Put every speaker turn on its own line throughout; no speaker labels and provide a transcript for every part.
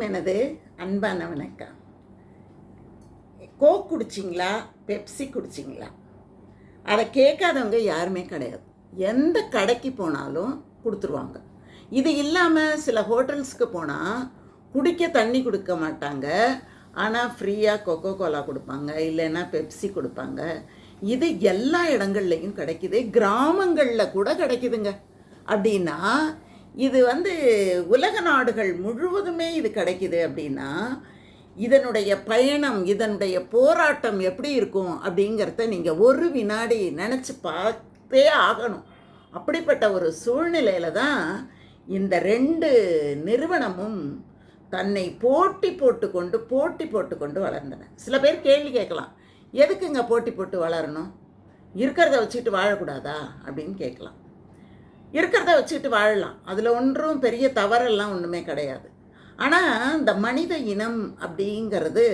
அனைவருக்கும் எனது அன்பான வணக்கம். கோக் குடிச்சிங்களா பெப்சி குடிச்சிங்களா? அதை கேட்காதவங்க யாருமே கிடையாது. எந்த கடைக்கு போனாலும் கொடுத்துருவாங்க. இது இல்லாமல் சில ஹோட்டல்ஸ்க்கு போனால் குடிக்க தண்ணி கொடுக்க மாட்டாங்க. ஆனால் ஃப்ரீயாக கொக்கோ கோலா கொடுப்பாங்க இல்லைன்னா பெப்சி கொடுப்பாங்க. இது எல்லா இடங்கள்லையும் கிடைக்குது. கிராமங்களில் கூட கிடைக்குதுங்க. அப்படின்னா இது வந்து உலக நாடுகள் முழுவதுமே இது கிடைக்குது அப்படின்னா இதனுடைய பயணம் இதனுடைய போராட்டம் எப்படி இருக்கும் அப்படிங்கிறத நீங்கள் ஒரு வினாடி நினச்சி பார்த்தே ஆகணும். அப்படிப்பட்ட ஒரு சூழ்நிலையில் தான் இந்த ரெண்டு நிறுவனமும் தன்னை போட்டி போட்டுக்கொண்டு போட்டி போட்டுக்கொண்டு வளர்ந்தன. சில பேர் கேள்வி கேட்கலாம் எதுக்குங்க போட்டி போட்டு வளரணும்? இருக்கிறத வச்சுக்கிட்டு வாழக்கூடாதா? அப்படின்னு கேட்கலாம். இருக்கிறத வச்சுக்கிட்டு வாழலாம். அதில் ஒன்றும் பெரிய தவறெல்லாம் ஒன்றுமே கிடையாது. ஆனால் இந்த மனித இனம் அப்படிங்கிறது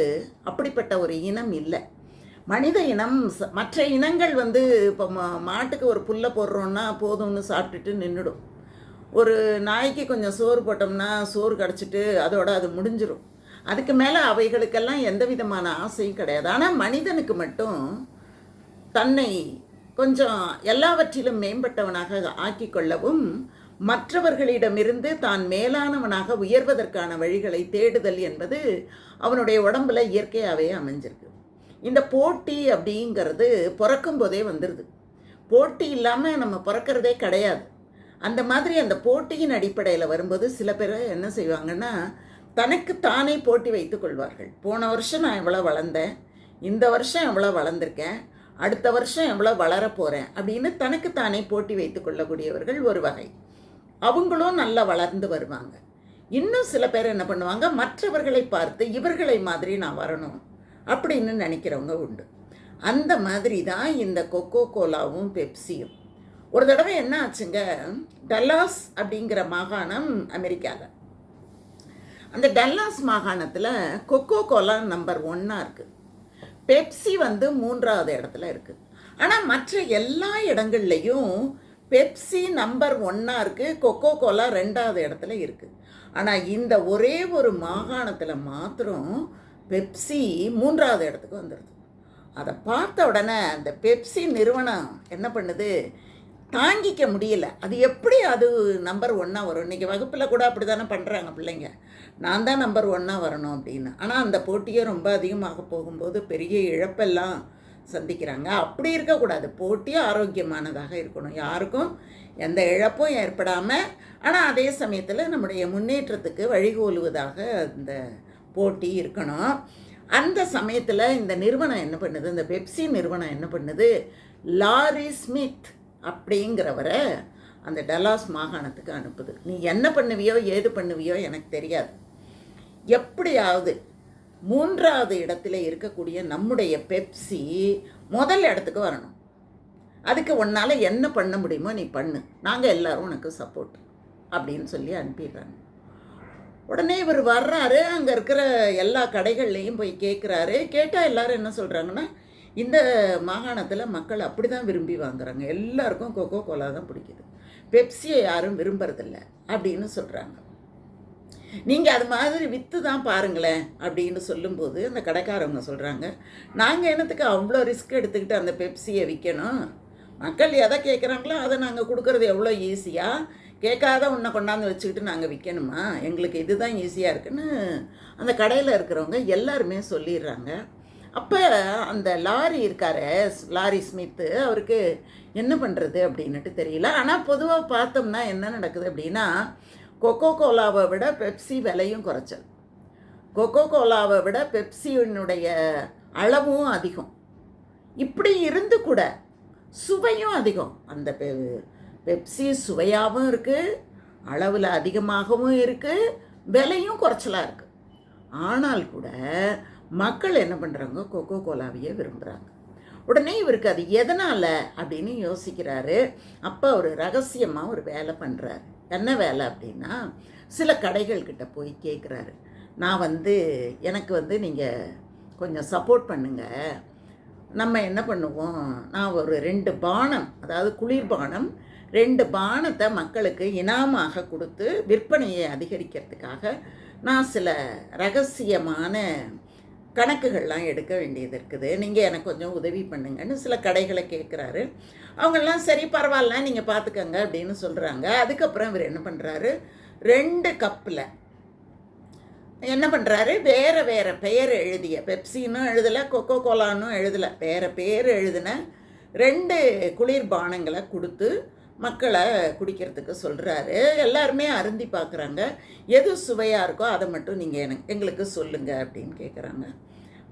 அப்படிப்பட்ட ஒரு இனம் இல்லை. மனித இனம் மற்ற இனங்கள் வந்து இப்போ மா மாட்டுக்கு ஒரு புல்லை போடுறோன்னா போதும்னு சாப்பிட்டுட்டு நின்றுடும் ஒரு நாய்க்கு கொஞ்சம் சோறு போட்டோம்னா சோறு கிடச்சிட்டு அதோட அது முடிஞ்சிடும் அதுக்கு மேலே அவைகளுக்கெல்லாம் எந்த விதமான ஆசையும் கிடையாது. ஆனால் மனிதனுக்கு மட்டும் தன்னை கொஞ்சம் எல்லாவற்றிலும் மேம்பட்டவனாக ஆக்கி கொள்ளவும் மற்றவர்களிடமிருந்து தான் மேலானவனாக உயர்வதற்கான வழிகளை தேடுதல் என்பது அவனுடைய உடம்புல இயற்கையாகவே அமைஞ்சிருக்கு. இந்த போட்டி அப்படிங்கிறது பிறக்கும் போதே வந்துடுது போட்டி இல்லாமல் நம்ம பிறக்கிறதே கிடையாது. அந்த மாதிரி அந்த போட்டியின் அடிப்படையில் வரும்போது சில பேர் என்ன செய்வாங்கன்னா தனக்கு தானே போட்டி வைத்துக்கொள்வார்கள் போன வருஷம் நான் எவ்வளோ வளர்ந்தேன். இந்த வருஷம் எவ்வளோ வளர்ந்துருக்கேன். அடுத்த வருஷம் எவ்வளோ வளரப் போகிறேன் அப்படின்னு தனக்கு தானே போட்டி வைத்து கொள்ளக்கூடியவர்கள் ஒரு வகை. அவங்களும் நல்லா வளர்ந்து வருவாங்க. இன்னும் சில பேர் என்ன பண்ணுவாங்க மற்றவர்களை பார்த்து இவர்களை மாதிரி நான் வரணும் அப்படின்னு நினைக்கிறவங்க உண்டு. அந்த மாதிரி தான் இந்த கொக்கோ கோலாவும் பெப்சியும். ஒரு தடவை என்ன ஆச்சுங்க டல்லாஸ் அப்படிங்கிற மாகாணம் அமெரிக்காவில். அந்த டல்லாஸ் மாகாணத்தில் கொக்கோ கோலா நம்பர் ஒன்னாக இருக்குது பெப்சி வந்து மூன்றாவது இடத்துல இருக்குது ஆனால் மற்ற எல்லா இடங்கள்லையும் பெப்சி நம்பர் ஒன்னாக இருக்குது கொக்கோ கோலா ரெண்டாவது இடத்துல இருக்குது ஆனால் இந்த ஒரே ஒரு மாகாணத்தில் மாத்திரம் பெப்சி மூன்றாவது இடத்துக்கு வந்துடுது அதை பார்த்த உடனே அந்த பெப்சி நிறுவனம் என்ன பண்ணுது? தாங்கிக்க முடியல. அது எப்படி அது நம்பர் ஒன்னாக வரும்? இன்றைக்கி வகுப்பில் கூட அப்படி தானே பண்ணுறாங்க பிள்ளைங்க. நான் தான் நம்பர் ஒன்னாக வரணும் அப்படின்னு. ஆனால் அந்த போட்டியே ரொம்ப அதிகமாக போகும்போது பெரிய இழப்பெல்லாம் சந்திக்கிறாங்க. அப்படி இருக்கக்கூடாது. போட்டி ஆரோக்கியமானதாக இருக்கணும். யாருக்கும் எந்த இழப்பும் ஏற்படாமல் ஆனால் அதே சமயத்தில் நம்முடைய முன்னேற்றத்துக்கு வழிகோலுவதாக அந்த போட்டி இருக்கணும். அந்த சமயத்தில் இந்த நிறுவனம் என்ன பண்ணுது? இந்த பெப்சி நிறுவனம் என்ன பண்ணுது? லாரி ஸ்மித் அப்படிங்கிறவரை அந்த டலாஸ் மாகாணத்துக்கு அனுப்புது. நீ என்ன பண்ணுவியோ ஏது பண்ணுவியோ எனக்கு தெரியாது. எப்படியாவது மூன்றாவது இடத்துல இருக்கக்கூடிய நம்முடைய பெப்சி முதல் இடத்துக்கு வரணும். அதுக்கு உன்னால் என்ன பண்ண முடியுமோ நீ பண்ணு. நாங்கள் எல்லோரும் உனக்கு சப்போர்ட் அப்படின்னு சொல்லி அனுப்பிடுறாங்க. உடனே இவர் வர்றாரு. அங்கே இருக்கிற எல்லா கடைகள்லையும் போய் கேட்குறாரு கேட்டால் எல்லோரும் என்ன சொல்கிறாங்கன்னா இந்த மாகாணத்தில் மக்கள் அப்படி தான் விரும்பி வாங்குறாங்க. எல்லாருக்கும் கொக்கோ கோலா தான் பிடிக்குது. பெப்சியை யாரும் விரும்புறதில்ல அப்படின்னு சொல்கிறாங்க நீங்கள் அது மாதிரி விற்று தான் பாருங்களேன் அப்படின்னு சொல்லும்போது அந்த கடைக்காரவங்க சொல்கிறாங்க நாங்கள் என்னத்துக்கு அவ்வளோ ரிஸ்க் எடுத்துக்கிட்டு அந்த பெப்சியை விற்கணும் மக்கள் எதை கேட்குறாங்களோ அதை நாங்கள் கொடுக்கறது எவ்வளோ ஈஸியாக கேட்காத உன்னை கொண்டாந்து வச்சுக்கிட்டு நாங்கள் விற்கணுமா எங்களுக்கு இதுதான் ஈஸியாக இருக்குன்னு அந்த கடையில் இருக்கிறவங்க எல்லாருமே சொல்லிடுறாங்க. அப்போ அந்த லாரி இருக்கார் லாரி ஸ்மித்து அவருக்கு என்ன பண்ணுறது அப்படின்னுட்டு தெரியல. ஆனால் பொதுவாக பார்த்தோம்னா என்ன நடக்குது அப்படின்னா கொக்கோ கோலாவை விட பெப்சி விலையும் குறைச்சல். கொக்கோ கோலாவை விட பெப்சியினுடைய அளவும் அதிகம். இப்படி இருந்து கூட சுவையும் அதிகம். அந்த பெ பெப்சி சுவையாகவும் இருக்குது அளவில் அதிகமாகவும் இருக்குது விலையும் குறைச்சலாக இருக்குது ஆனால் கூட மக்கள் என்ன பண்ணுறாங்க கொக்கோ கோலாவையே விரும்புகிறாங்க உடனே இவருக்கு அது எதனால் அப்படின்னு யோசிக்கிறாரு. அப்போ அவர் ரகசியமாக ஒரு வேலை பண்ணுறாரு என்ன வேலை அப்படின்னா சில கடைகள்கிட்ட போய் கேட்குறாரு நான் வந்து எனக்கு வந்து நீங்கள் கொஞ்சம் சப்போர்ட் பண்ணுங்கள் நம்ம என்ன பண்ணுவோம்? நான் ஒரு ரெண்டு பானம் அதாவது குளிர்பானம் ரெண்டு பானத்தை மக்களுக்கு இனாமாக கொடுத்து விற்பனையை அதிகரிக்கிறதுக்காக நான் சில ரகசியமான கணக்குகள்லாம் எடுக்க வேண்டியது இருக்குது. நீங்கள் எனக்கு கொஞ்சம் உதவி பண்ணுங்கன்னு சில கடைகளை கேட்குறாரு அவங்கெல்லாம் சரி பரவாயில்ல நீங்கள் பார்த்துக்கங்க அப்படின்னு சொல்கிறாங்க அதுக்கப்புறம் இவர் என்ன பண்ணுறாரு ரெண்டு கப்பில் என்ன பண்ணுறாரு வேறு வேறு பெயர் எழுதிய பெப்சின்னும் எழுதலை கொக்கோ கோலான்னும் எழுதலை வேறு பேர் எழுதின ரெண்டு குளிர்பானங்களை கொடுத்து மக்களை குடிக்கிறதுக்கு சொல்கிறாரு எல்லாருமே அருந்தி பார்க்குறாங்க எது சுவையாக இருக்கோ அதை மட்டும் நீங்கள் எனக்கு எங்களுக்கு சொல்லுங்கள் அப்படின்னு கேட்குறாங்க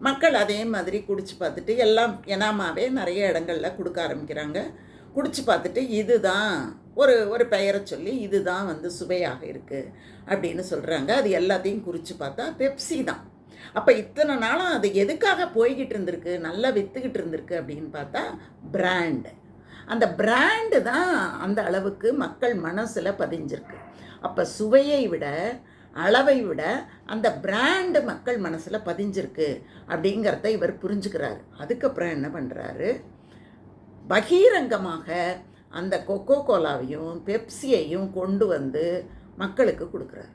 மக்கள் அதே மாதிரி குடிச்சு பார்த்துட்டு எல்லாம் எனாமாவே நிறைய இடங்கள்ல கொடுக்க ஆரம்பிக்கிறாங்க. குடிச்சு பார்த்துட்டு இதுதான் ஒரு ஒரு பெயரை சொல்லி இதுதான் வந்து சுவையாக இருக்குது அப்படின்னு சொல்கிறாங்க அது எல்லாத்தையும் குறித்து பார்த்தா பெப்சி தான். அப்போ இத்தனை நாளும் அது எதுக்காக போய்கிட்டு இருந்திருக்கு நல்லா விற்றுக்கிட்டு இருந்திருக்கு அப்படின்னு பார்த்தா பிராண்டு. அந்த பிராண்டு தான் அந்த அளவுக்கு மக்கள் மனசில் பதிஞ்சிருக்கு. அப்போ சுவையை விட அளவை விட அந்த பிராண்டு மக்கள் மனசில் பதிஞ்சிருக்கு அப்படிங்கிறத இவர் புரிஞ்சுக்கிறாரு. அதுக்கப்புறம் என்ன பண்ணுறாரு பகிரங்கமாக அந்த கொக்கோ கோலாவையும் பெப்சியையும் கொண்டு வந்து மக்களுக்கு கொடுக்குறாரு.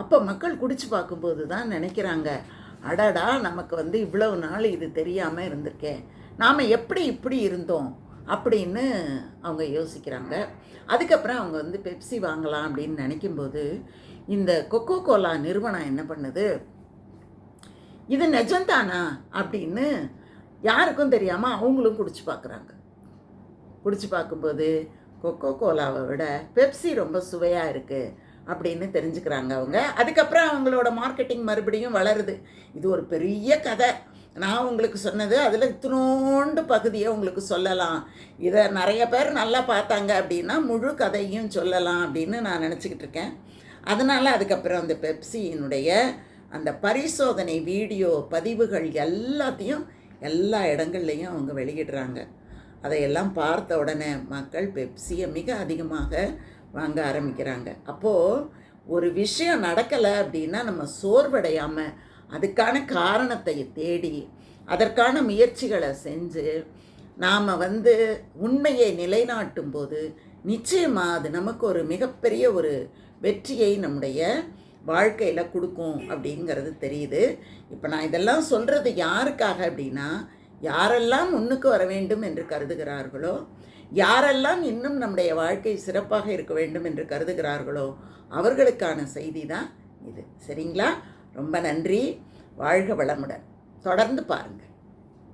அப்போ மக்கள் குடிச்சு பார்க்கும்போது தான் நினைக்கிறாங்க அடடா நமக்கு வந்து இவ்வளவு நாள் இது தெரியாமல் இருந்திருக்கே. நாம் எப்படி இப்படி இருந்தோம்? அப்படின்னு அவங்க யோசிக்கிறாங்க. அதுக்கப்புறம் அவங்க வந்து பெப்சி வாங்கலாம் அப்படின்னு நினைக்கும்போது இந்த கொக்கோ கோலா நிறுவனம் என்ன பண்ணுது? இது நிஜம்தானா? அப்படின்னு யாருக்கும் தெரியாமல் அவங்களும் குடிச்சு பார்க்குறாங்க. குடிச்சு பார்க்கும்போது கொக்கோ கோலாவை விட பெப்சி ரொம்ப சுவையாக இருக்குது அப்படின்னு தெரிஞ்சுக்கிறாங்க அவங்க. அதுக்கப்புறம் அவங்களோட மார்க்கெட்டிங் மறுபடியும் வளருது. இது ஒரு பெரிய கதை. நான் உங்களுக்கு சொன்னது அதில் இத்தினோண்டு பகுதியை உங்களுக்கு சொல்லலாம். இதை நிறைய பேர் நல்லா பார்த்தாங்க அப்படின்னா முழு கதையும் சொல்லலாம் அப்படின்னு நான் நினச்சிக்கிட்டு இருக்கேன். அதனால் அதுக்கப்புறம் அந்த பெப்சியினுடைய அந்த பரிசோதனை வீடியோ பதிவுகள் எல்லாத்தையும் எல்லா இடங்கள்லையும் அவங்க வெளியிடுறாங்க. அதையெல்லாம் பார்த்த உடனே மக்கள் பெப்சியை மிக அதிகமாக வாங்க ஆரம்பிக்கிறாங்க. அப்போது ஒரு விஷயம் நடக்கலை அப்படின்னா நம்ம சோர்வடையாமல் அதுக்கான காரணத்தை தேடி அதற்கான முயற்சிகளை செஞ்சு நாம் வந்து உண்மையை நிலைநாட்டும் போது நிச்சயமாக அது நமக்கு ஒரு மிகப்பெரிய ஒரு வெற்றியை நம்முடைய வாழ்க்கையில் கொடுக்கும் அப்படிங்கிறது தெரியுது. இப்போ நான் இதெல்லாம் சொல்கிறது யாருக்காக அப்படின்னா யாரெல்லாம் முன்னுக்கு வர வேண்டும் என்று கருதுகிறார்களோ யாரெல்லாம் இன்னும் நம்முடைய வாழ்க்கை சிறப்பாக இருக்க வேண்டும் என்று கருதுகிறார்களோ அவர்களுக்கான செய்தி தான் இது. சரிங்களா? ரொம்ப நன்றி. வாழ்க வளமுடன். தொடர்ந்து பாருங்கள்.